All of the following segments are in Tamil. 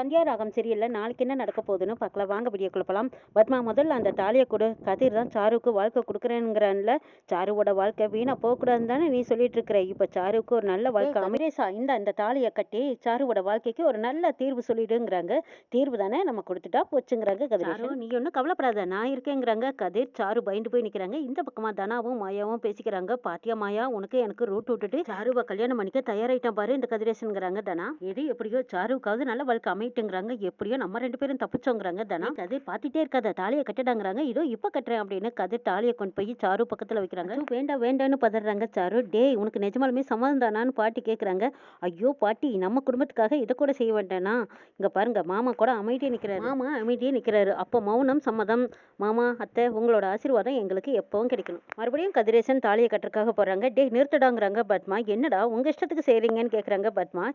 சந்தியா ராகம் சீரியல்ல நாளைக்கு என்ன நடக்க போகுதுன்னு பார்க்கலாம். வாங்க வீடியோக்குள்ள போகலாம் பத்மா முதல்ல அந்த தாலியை கொடு. கதிர் தான் சாருவுக்கு வாழ்க்கை கொடுக்குறேங்கிறான்ல சாருவோட வாழ்க்கை வீணா போகக்கூடாதுன்னு தானே நீ சொல்லிட்டு இருக்கிற இப்போ சாருவுக்கு ஒரு நல்ல வாழ்க்கை அமரேசா இந்த அந்த தாலியை கட்டி சாருவோட வாழ்க்கைக்கு ஒரு நல்ல தீர்வு சொல்லிடுங்கிறாங்க. தீர்வு தானே நம்ம கொடுத்துட்டா போச்சுங்கிறாங்க கதிர். நீ ஒன்றும் கவலைப்படாத. நான் இருக்கேங்கிறாங்க கதிர். சாரு பயந்து போய் நிற்கிறாங்க இந்த பக்கமா தனாவும் மாயாவும் பேசிக்கிறாங்க. பாத்தியா மாயா உனக்கு எனக்கு ரூட் விட்டுட்டு சாருவை கல்யாணம் பண்ணிக்க தயாராயிட்டான் பாரு இந்த கதிரேசனுங்கிறாங்க தனா. எது எப்படியோ சாருவுக்காவது நல்ல வாழ்க்கை அமைட்டுங்கிறாங்க எப்படியோ நம்ம ரெண்டு பேரும் தப்பிச்சோங்கிறாங்க தனா. கதிர் பார்த்துட்டே இருக்காத தாலியை கட்டிடாங்கிறாங்க. இதோ இப்ப கட்டுறேன் அப்படின்னு கதிர் தாலியை கொண்டு போய் சாரு பக்கத்துல வைக்கிறாங்க. வேண்டாம் வேண்டாம்னு பதறாங்க சாரு. டேய் உனக்கு நிஜமாலுமே சம்மதம் தானான்னு பாட்டி கேக்குறாங்க. ஐயோ பாட்டி நம்ம குடும்பத்துக்காக இதை கூட செய்ய வேண்டானா இங்க பாருங்க மாமா கூட அமைதியா நிக்கிறாரு. மாமா அமைதியா நிக்கிறாரு. அப்போ மௌனம் சம்மதம். மாமா அத்தை உங்களோட ஆசீர்வாதம் எங்களுக்கு எப்பவும் கிடைக்கணும். மறுபடியும் கதிரேசன் தாலியை கட்டுறதுக்காக போறாங்க. டேய் நிறுத்தடாங்கிறாங்க பத்மா. என்னடா உங்க இஷ்டத்துக்கு செய்றீங்கன்னு கேக்குறாங்க பத்மா.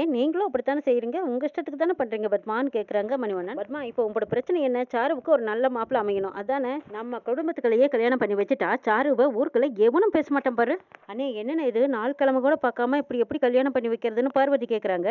ஏன் நீங்களும் அப்படித்தானே செய்றீங்க? உங்க இஷ்டத்துக்கு தானே என்ன பண்றீங்க பத்மான்னு கேக்குறாங்க மணிவண்ணன். பத்மா இப்போ உங்களோட பிரச்சனை என்ன? சாருவுக்கு ஒரு நல்ல மாப்பிள்ள அமையணும். அதானே? நம்ம குடும்பத்துக்களையே கல்யாணம் பண்ணி வச்சுட்டா சாருவை ஊருக்குள்ள எவனும் பேச மாட்டான் பாரு. அண்ணே என்னென்ன இது? நாள் கிழமை கூட பார்க்காம இப்படி எப்படி கல்யாணம் பண்ணி வைக்கிறதுன்னு பார்வதி கேக்குறாங்க.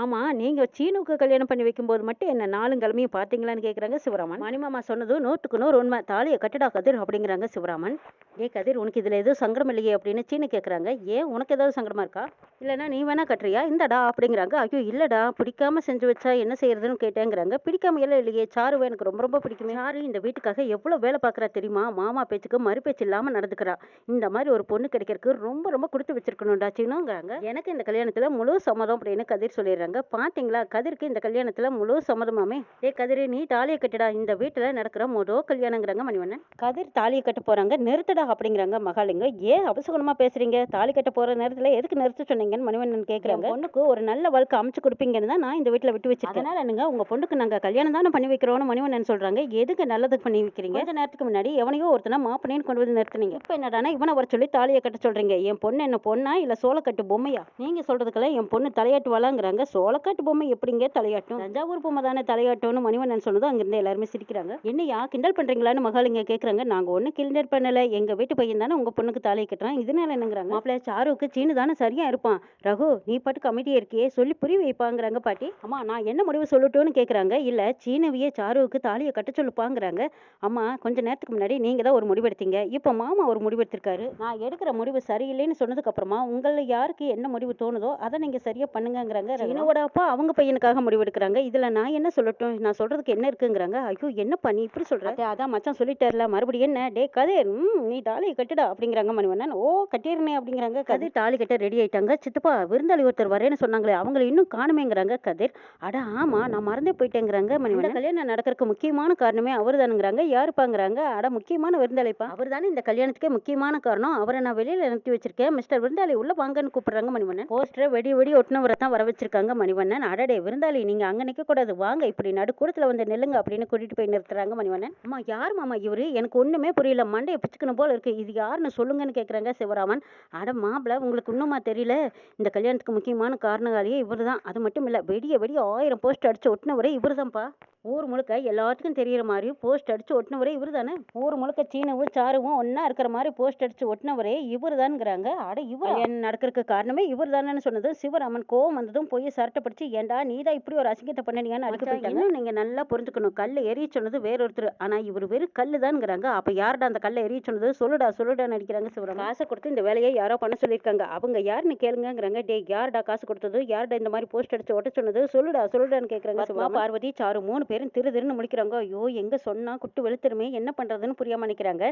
ஆமா நீங்க சீனுக்கு கல்யாணம் பண்ணி வைக்கும்போது மட்டும் என்ன நாலு கிழமையும் பாத்தீங்களான்னு கேக்குறாங்க சிவராமன். மணிமாமா சொன்னதும் நூற்றுக்கு நூறு உண்மை. தாலியை கட்டுடா கதிர் அப்படிங்கிறாங்க சிவராமன். ஏ கதிர் உனக்கு இதுல எதுவும் சங்கடம் இல்லையே அப்படின்னு சீனு கேக்குறாங்க. ஏன் உனக்கு ஏதாவது சங்கடமா இருக்கா? இல்லைன்னா நீ வேணா கட்டுறியா? இந்தடா அப்படிங்கிறாங்க. ஐயோ இல்லடா பிடிக்காம செஞ்சு வச்ச என்ன செய்யறதுன்னு கேட்டேங்கிறாங்க. பிடிக்காம எல்லாம் இல்லையே சாருவை எனக்கு ரொம்ப ரொம்ப பிடிக்குமே. சாரு இந்த வீட்டுக்காக எவ்வளவு வேலை பார்க்கறா தெரியுமா? மாமா பேச்சுக்கு மறு பேச்சு இல்லாம நடந்துக்கிறா. இந்த மாதிரி ஒரு பொண்ணு கிடைக்கிறதுக்கு ரொம்ப ரொம்ப கொடுத்து வச்சிருக்கணும்டா சீனுங்கிறாங்க எனக்கு இந்த கல்யாணத்துல முழு சம்மதம் அப்படின்னு கதிர் சொல்லிடுறாங்க. பாத்தீங்களா கதிருக்கு இந்த கல்யாணத்துல முழு சம்மதமாமே? ஏ கதிர் நீ தாலியை கட்டுடா. இந்த வீட்டுல நடக்கிற முதல் கல்யாணங்கிறாங்க மணிவண்ணன். கதிர் தாலியை கட்ட போறாங்க. நிறுத்தடா அப்படிங்கிறாங்க மகாலிங்க ஏன் அபசகுணமா பேசுறீங்க? தாலி கட்ட போற நேரத்துல எதுக்கு நிறுத்த சொன்னீங்கன்னு மணிவண்ணன் கேக்குறாங்க. பொண்ணுக்கு ஒரு நல்ல வாழ்க்கை அமைச்சு கொடுப்பீங்கன்னு தான் நான் இந்த வீட்டுல விட்டு வச்சிருக்கேன். அதனால என்னங்க உங்க பொண்ணுக்கு நாங்க கல்யாணம் தானே பண்ணி வைக்கிறோம்னு மணிவண்ணன் சொல்றாங்க. எதுக்கு நல்லதுக்கு பண்ணி வைக்கிறீங்க? கொஞ்ச நேரத்துக்கு முன்னாடி எவனையோ ஒருத்தனை மாப்பினேன்னு கொண்டு வந்து நிறுத்துனீங்க. இப்ப என்னடானா இவனை வர சொல்லி தாலியை கட்ட சொல்றீங்க. என் பொண்ணு என்ன பொண்ணா இல்ல சோளக்கட்டு பொம்மையா? நீங்க சொல்றதுக்கெல்லாம் என் பொண்ணு தலையாட்டுவாளாங்கிறாங்க. சோளக்காட்டு பொம்மை எப்படிங்க தலையாட்டும்? தஞ்சாவூர் பொம்மை தானே தலையாட்டும்னு மணிவண்ணன் சொன்னதும் அங்கிருந்து எல்லாருமே சிரிக்கிறாங்க. என்னையா கிண்டல் பண்றீங்களான்னு மகாலிங்க கேக்குறாங்க. நாங்க ஒண்ணு கிண்டல் பண்ணல. எங்க வீட்டு பையன் தானே உங்க பொண்ணுக்கு தாலியை கட்டுறான். இதனால என்னங்கிறாங்க? மாப்பிள்ள சாருவுக்கு சீனு தானே சரியா இருப்பான். ரகு நீ பாட்டுக்கு அமைதியா இருக்கியே. சொல்லி புரிய வைப்பாங்கிறாங்க பாட்டி. அம்மா நான் என்ன முடிவு சொல்லட்டும்னு கேட்குறாங்க இல்லை சீனவியே சாருவுக்கு தாலியை கட்ட சொல்லுப்பாங்கிறாங்க. அம்மா கொஞ்ச நேரத்துக்கு முன்னாடி நீங்கள் தான் ஒரு முடிவெடுத்தீங்க. இப்போ மாமா ஒரு முடிவெடுத்திருக்காரு. நான் எடுக்கிற முடிவு சரியில்லைன்னு சொன்னதுக்கப்புறமா உங்களில் யாருக்கு என்ன முடிவு தோணுதோ அதை நீங்கள் சரியாக பண்ணுங்கங்கிறாங்க. சீனோட அப்பா அவங்க பையனுக்காக முடிவெடுக்கிறாங்க. இதில் நான் என்ன சொல்லட்டும்? நான் சொல்கிறதுக்கு என்ன இருக்குங்கிறாங்க. ஐயோ என்னப்பா நீ இப்படி சொல்கிறேன் அதான் மச்சான் சொல்லிட்டார்ல. மறுபடியும் என்ன? டே கதிர் ம் நீ தாலியை கட்டுடா அப்படிங்கிறாங்க மணிவண்ணன். ஓ கட்டிடுறேன் அப்படிங்கிறாங்க கதிர். தாலி கட்ட ரெடி ஆயிட்டாங்க. சித்தப்பா விருந்தாளி ஒருத்தர் வரேன்னு சொன்னாங்களே அவங்களை இன்னும் காணுமேங்கிறாங்க கதிர். அட ஆமா நான் மறந்தே போயிட்டேங்கிறாங்க. மணிவண்ணன் கல்யாணம் நடக்கிறதுக்கு முக்கியமான காரணமே அவர் தானுங்கிறாங்க யாருப்பாங்கிறாங்க? அட முக்கியமான விருந்தாளிப்பா. அவர் தானே இந்த கல்யாணத்துக்கே முக்கியமான காரணம். அவரை நான் வெளியில நிறுத்தி வச்சிருக்கேன். மிஸ்டர் விருந்தாளி உள்ள வாங்கன்னு கூப்பிடுறாங்க மணிவண்ணன். போஸ்டரை வெடி வெடி ஒட்டினவரை தான் வர வச்சிருக்காங்க மணிவண்ணன். அடடே விருந்தாளி நீங்க அங்க நிக்க கூடாது. வாங்க இப்படி நடுக்கூடத்துல வந்து நெல்லுங்க அப்படின்னு கூட்டிட்டு போய் நிறுத்துறாங்க மணிவண்ணன். அம்மா யார் மாமா இவரு? எனக்கு ஒண்ணுமே புரியல. மண்டையை பிச்சுக்கணும் போல இருக்கு. இது யாருன்னு சொல்லுங்கன்னு கேக்குறாங்க சிவராமன். அட மாப்பிள உங்களுக்கு இன்னுமா தெரியல? இந்த கல்யாணத்துக்கு முக்கியமான காரணகாரியே இவர் தான் அது மட்டும் இல்ல வெடிய வெடிய ஆயிரம் போஸ்ட் அடிச்சு ஒட்டினவரே இவர் தான்ப்பா ஊர் முழுக்க எல்லாத்துக்கும் தெரியற மாதிரி போஸ்ட் அடிச்சு ஒட்டினவரே இவர் தானே ஊர் முழுக்க சீனவும் சாருவும் ஒண்ணா இருக்கிற மாதிரி போஸ்ட் அடிச்சு ஒட்டினவரே இவர் தான்ங்கிறாங்க அட இவர்? கல்யாணம் நடக்கிறதுக்கு காரணமே இவர் தானேன்னு சொன்னது. சிவராமன் கோவம் வந்ததும் போய் சரட்டை பிடிச்சு ஏன்டா நீதான் இப்படி ஒரு அசிங்கத்தை பண்ணியான்னு அடிக்க போயிட்டாங்க? இன்னும் நீங்க நல்லா புரிஞ்சுக்கணும். கல்லை எரிய சொன்னது வேறொருத்தர். ஆனா இவர் வெறும் கல்லு தான்ங்கிறாங்க அப்ப யாருடா அந்த கல்லை எரிய சொன்னது? சொல்லுடா சொல்லுடான்னு அடிக்கிறாங்க சிவராமன். காசை கொடுத்து இந்த வேலையை யாரோ பண்ண சொல்லியிருக்காங்க. அவங்க யாருன்னு கேளுங்கங்கிறாங்க. டே யாருடா காசு கொடுத்தது? யாருடா இந்த மாதிரி போஸ்ட் அடிச்சு ஒட்ட சொன்னது? சொல்லுடா சொல்லுடான்னு கேக்குறாங்க சிவா பார்வதி சாரு மூணு பேரும் திரு திருன்னு முடிக்கிறாங்க ஐயோ எங்க சொன்னால் குட்டு வெளுத்துருமே என்ன பண்ணுறதுன்னு புரியாமல் நிக்கிறாங்க.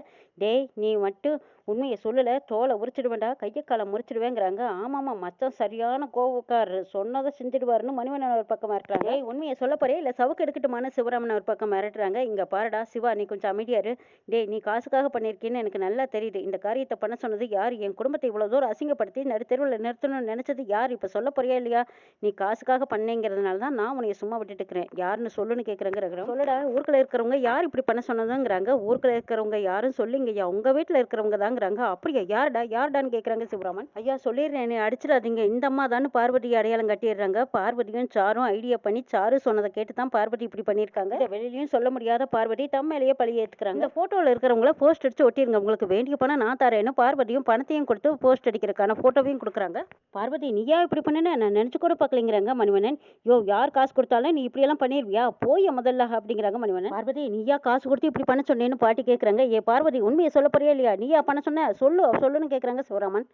டேய் நீ மட்டும் உண்மையை சொல்லலை தோலை உரிச்சிடுவேண்டா கையை காலை முறிச்சிடுவேங்கிறாங்க. ஆமாம்மா மச்சம் சரியான கோவக்காரர். சொன்னதை செஞ்சிடுவாருன்னு மணிவண்ணன் ஒரு பக்கம் மிரட்டுறாங்க. ஏய் உண்மையை சொல்ல போறே இல்லை சவுக்கு எடுக்கட்டுமான சிவராமன் ஒரு பக்கம் மிரட்டுறாங்க. இங்கே பாருடா சிவா நீ கொஞ்சம் அமைதியாரு டே டேய் நீ காசுக்காக பண்ணியிருக்கேன்னு எனக்கு நல்லா தெரியுது. இந்த காரியத்தை பண்ண சொன்னது யார்? என் குடும்பத்தை இவ்வளோ தூரம் அசிங்கப்படுத்தி நடு தெருவில் நிறுத்தணும்னு நினைச்சது யார்? இப்போ சொல்ல போறியா இல்லையா? நீ காசுக்காக பண்ணேங்கிறதுனால தான் நான் உன்னைய சும்மா விட்டுட்டு இருக்கிறேன். யாருன்னு சொல்லுன்னு கேட்குறாங்க ரகுராம். சொல்லடா ஊருக்குள்ள இருக்கிறவங்க யார் இப்படி பண்ண சொன்னதுங்கிறாங்க. ஊருக்குள்ள இருக்கிறவங்க யாரும் சொல்லுங்கய்யா. உங்க வீட்டில் இருக்கிறவங்க தாங்கிறாங்க. அப்படியா யாருடா யாருடான்னு கேட்குறாங்க சிவராமன். ஐயா சொல்லிடுறேன் என்னை அடிச்சிடாதீங்க. இந்த அம்மா தான் பார்வதி அடையாளம் கட்டிடுறாங்க. பார்வதியும் சாரும் ஐடியா பண்ணி சாரு சொன்னதை கேட்டு தான் பார்வதி இப்படி பண்ணியிருக்காங்க. வெளியிலயும் சொல்ல முடியாத பார்வதி தம் மேலேயே பழி ஏற்றுக்கிறாங்க இந்த ஃபோட்டோவில் இருக்கிறவங்கள போஸ்ட் அடிச்சு ஒட்டிருங்க. உங்களுக்கு வேண்டிய பணம் நான் தரேன்னு பார்வதியும் பணத்தையும் கொடுத்து போஸ்ட் அடிக்கிறதுக்கான ஃபோட்டோவையும் கொடுக்குறாங்க. பார்வதி நீயா இப்படி பண்ணுன? நான் நினச்சி கூட பார்க்கலைங்கிறாங்க மணிவண்ணன். யோ யார் காசு கொடுத்தாலும் நீ இப்படியெல்லாம் பண்ணிருவியா? போய் முதல்ல அப்படிங்கிறாங்க மணிவண்ணன். பார்வதி நீயா காசு கொடுத்து இப்படி பண்ண சொன்னேன்னு பாட்டி கேட்குறாங்க ஏ பார்வதி உண்மையை சொல்ல போறியா இல்லையா? நீயா பண்ண சொன்ன சொல்லு சொல்லுன்னு கேட்குறாங்க சிவராமன்.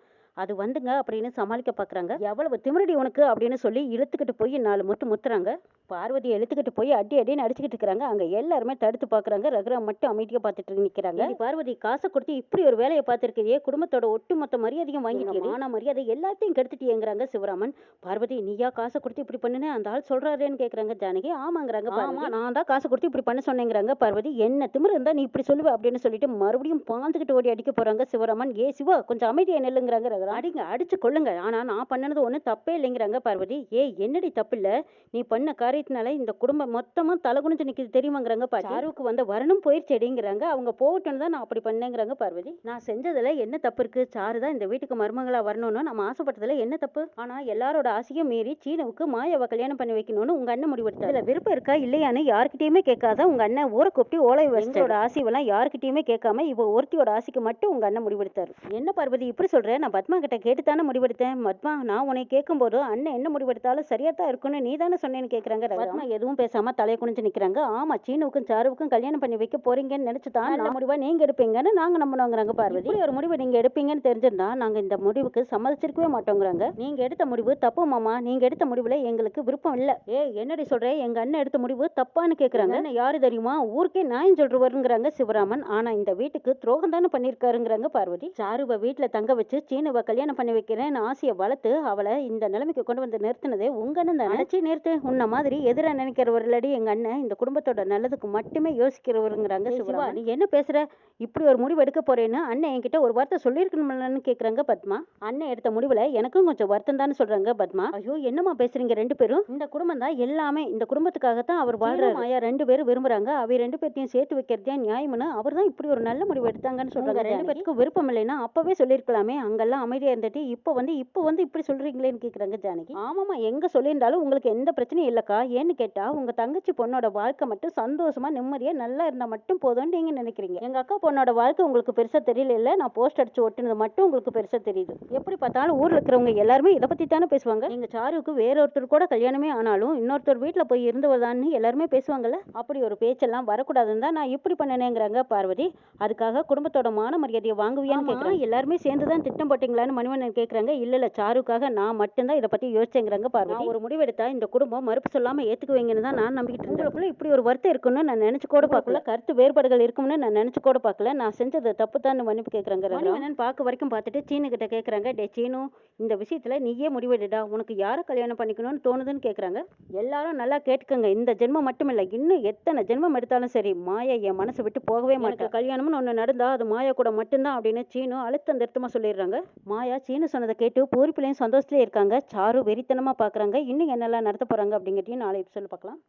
அது வந்துங்க அப்படின்னு சமாளிக்க பார்க்குறாங்க எவ்வளவு திமிரடி உனக்கு அப்படின்னு சொல்லி இழுத்துக்கிட்டு போய் நாலு முத்து முத்துறாங்க. பார்வதி இழுத்துக்கிட்டு போய் அடி அடின்னு அடிச்சுக்கிட்டு இருக்கிறாங்க. அங்கே எல்லாருமே தடுத்து பார்க்குறாங்க ரகுராம் மட்டும் அமைதியாக பார்த்துட்டு நிற்கிறாங்க பார்வதி காசை கொடுத்து இப்படி ஒரு வேலையை பார்த்துருக்கிறியே குடும்பத்தோட ஒட்டுமொத்த மரியாதையும் வாங்கிட்டு மான மரியாதை எல்லாத்தையும் கெடுத்துட்டியேங்கிறாங்க சிவராமன். பார்வதி நீயா காசை கொடுத்து இப்படி பண்ணுனே? அந்த ஆள் சொல்றாருன்னு கேட்குறாங்க ஜானகி. ஆமாங்கிறாங்க ஆமா நான் தான் காசை கொடுத்து இப்படி பண்ண சொன்னேங்கிறாங்க பார்வதி. என்ன திமிரு இருந்தா நீ இப்படி சொல்லுவ அப்படின்னு சொல்லிட்டு மறுபடியும் பாந்துக்கிட்டு ஓடி அடிக்க போறாங்க சிவராமன். ஏ சிவா கொஞ்சம் அமைதியா நெல்லுங்கிறாங்க அடிங்க அடிச்சு கொள்ளுங்க ஆனா நான் பண்ணனது ஒன்றும் தப்பே இல்லைங்கிறாங்க பார்வதி. ஏய் என்னடி தப்பு இல்ல நீ பண்ண காரியத்தினால இந்த குடும்பம் மொத்தமா தலை குனிஞ்சு நிற்கிது தெரியுமாங்கிறாங்க சாருவுக்கு வந்த வரணும் போயிடுச்சேடிங்கிறாங்க அவங்க போகட்டும்னு தான் நான் அப்படி பண்ணேங்கிறாங்க பார்வதி. நான் செஞ்சதுல என்ன தப்பு இருக்கு? சாரு தான் இந்த வீட்டுக்கு மருமகளா வரணும்னு நம்ம ஆசைப்பட்டதுல என்ன தப்பு? ஆனா எல்லாரோட ஆசையும் மீறி சீனுவுக்கு மாயாவை கல்யாணம் பண்ணி வைக்கணும்னு உங்க அண்ணன் முடிவெடுத்தாரு. விருப்பம் இருக்கா? இல்லையான்னு யார்கிட்டயுமே கேட்காத உங்க அண்ணன் ஊரை கூப்பிட்டு ஓலை வச்சோட ஆசைவெல்லாம் யார்கிட்டயுமே கேட்காம இவ ஒருத்தியோட ஆசைக்கு மட்டும் உங்க அண்ணன் முடிவெடுத்தாரு. என்ன பார்வதி இப்படி சொல்ற? நான் பத்மா கிட்ட கேட்டு தானே முடிவெடுத்தேன். பத்மா நான் உன்னை கேட்கும்போது அண்ணன் என்ன முடிவெடுத்தாலும் சரியா தான் இருக்கும்னு நீ தானே சொன்னேன்னு கேட்குறாங்க பத்மா எதுவும் பேசாம தலையை குனிஞ்சு நிக்கிறாங்க. ஆமா சீனுவுக்கும் சாருவுக்கும் கல்யாணம் பண்ணி வைக்க போறீங்கன்னு நினைச்சு தான் நல்ல முடிவா நீங்க எடுப்பீங்கன்னு நாங்க நம்பினோங்கிறாங்க பார்வதி. ஒரு முடிவு நீங்க எடுப்பீங்கன்னு தெரிஞ்சிருந்தா நாங்க இந்த முடிவுக்கு சம்மதிச்சிருக்கவே மாட்டோங்கிறாங்க. நீங்க எடுத்த முடிவு தப்பு மாமா. நீங்க எடுத்த முடிவுல எங்களுக்கு விருப்பம் இல்ல. ஏ என்னடி சொல்ற? எங்க அண்ணன் எடுத்த முடிவு தப்பான்னு கேக்குறாங்க. அண்ணன் யாரு தெரியுமா? ஊருக்கே நியாயம் சொல்றவருங்கிறாங்க சிவராமன். ஆனா இந்த வீட்டுக்கு துரோகம் தானே பண்ணிருக்காருங்கிறாங்க பார்வதி. சாருவை வீட்டுல தங்க வச்சு சீனுவை கல்யாணம் பண்ணி வைக்கிறேன்னு ஆசையை வளர்த்து அவளை இந்த நிலைமைக்கு கொண்டு வந்து நிறுத்தினதே உங்க அண்ணன் தான்? நினைச்சு நிறுத்து. உன்ன மாதிரி எதிரா நினைக்கிறவர்களடி எங்க அண்ணன் இந்த குடும்பத்தோட நல்லதுக்கு மட்டுமே யோசிக்கிறவருங்கிறாங்க சிவா நீ என்ன பேசுற? இப்படி ஒரு முடிவு எடுக்க போறேன்னு அண்ணன் என்கிட்ட ஒரு வார்த்தை சொல்லியிருக்கணும்லன்னு கேக்குறாங்க பத்மா. அண்ணன் எடுத்த முடிவுல எனக்கும் கொஞ்சம் வருத்தம் தான் சொல்றாங்க பத்மா. ஐயோ என்னம்மா பேசுறீங்க ரெண்டு பேரும்? இந்த குடும்பம் தான் எல்லாமே. இந்த குடும்பத்துக்காக தான் அவர் வாழ்றாரு. மாயா ரெண்டு பேரும் விரும்புறாங்க. அவை ரெண்டு பேர்த்தையும் சேர்த்து வைக்கிறதே நியாயம்னு அவர் தான் இப்படி ஒரு நல்ல முடிவு எடுத்தாங்கன்னு சொல்றாங்க. ரெண்டு பேருக்கும் விருப்பம் இல்லைன்னா அப்பவே சொல்லியிருக்கலாமே. அங்கெல்லாம் அமைதியா இருந்துட்டு இப்போ வந்து இப்போ வந்து இப்படி சொல்றீங்களேன்னு கேக்குறாங்க ஜானகி. ஆமாமா எங்க சொல்லியிருந்தாலும் உங்களுக்கு எந்த பிரச்சனையும் இல்லக்கா. ஏன்னு கேட்டா உங்க தங்கச்சி பொண்ணோட வாழ்க்கை மட்டும் சந்தோஷமா நிம்மதியா நல்லா இருந்தா மட்டும் போதும்னு நீங்க நினைக்கிறீங்க. எங்க அக்கா பொண்ணோட வாழ்க்கை உங்களுக்கு பெருசா தெரியல நான் போஸ்ட் அடிச்சு ஒட்டுனது மட்டும் உங்களுக்கு பெருசா தெரியுது. எப்படி பார்த்தாலும் ஊர்ல இருக்கிறவங்க எல்லாருமே இதை பத்தி தானே பேசுவாங்க? எங்க சாருக்கு வேற ஒருத்தர் கூட கல்யாணமே ஆனாலும் இன்னொருத்தர் வீட்டுல போய் இருந்தவதான்னு எல்லாருமே பேசுவாங்கல்ல? அப்படி ஒரு பேச்செல்லாம் வரக்கூடாதுன்னு தான் நான் இப்படி பண்ணனேங்கிறாங்க பார்வதி. அதுக்காக குடும்பத்தோட மான மரியாதையை வாங்குவியான்னு கேட்குறாங்க எல்லாருமே சேர்ந்து தான் திட்டம் போட்டீங்களான்னு மணிவண்ணன் கேட்குறாங்க இல்ல இல்ல சாருக்காக நான் மட்டும்தான் இதை பத்தி யோசிச்சேங்கிறாங்க பார்வதி. ஒரு முடிவெடுத்தா இந்த குடும்பம் மறுப்பு சொல்லாம ஏத்துக்குவீங்கன்னு தான் நான் நம்பிக்கிட்டு இருந்தேன். இப்படி ஒரு வருத்தம் இருக்குன்னு நான் நினைச்சு கூட பார்க்கல. கருத்து வேறுபாடுகள் இருக்கும்னு நான் நினைச்சு கூட பார்க்கல. நான் செஞ்சது தப்பு தான் மன்னிப்பு கேட்குறாங்க மணிவண்ணன் பார்க்க வரைக்கும் பார்த்துட்டு சீனு கிட்ட கேட்குறாங்க டே சீனு இந்த விஷயத்துல நீயே முடிவெடுடா. உனக்கு யாரை கல்யாணம் பண்ணிக்கணும்னு தோணுதுன்னு கேட்குறாங்க எல்லாரும் நல்லா கேட்டுக்கங்க. இந்த ஜென்மம் மட்டும் இல்லை இன்னும் எத்தனை ஜென்மம் எடுத்தாலும் சரி மாயா என் மனசை விட்டு போகவே மாட்டேன். கல்யாணம்னு ஒன்று நடந்தா அது மாயா கூட மட்டும்தான் அப்படின்னு சீனு அழுத்தம் திருத்தமாக சொல்லிடுறாங்க. மாயா சீனு சொன்னதை கேட்டு பூரிப்பிலையும் சந்தோஷத்துலேயே இருக்காங்க. சாரு வெறித்தனமாக பார்க்குறாங்க இன்னும் என்னெல்லாம் நடத்த போகிறாங்க அப்படிங்கிறதையும் நாளை சொல்லி பார்க்கலாம்.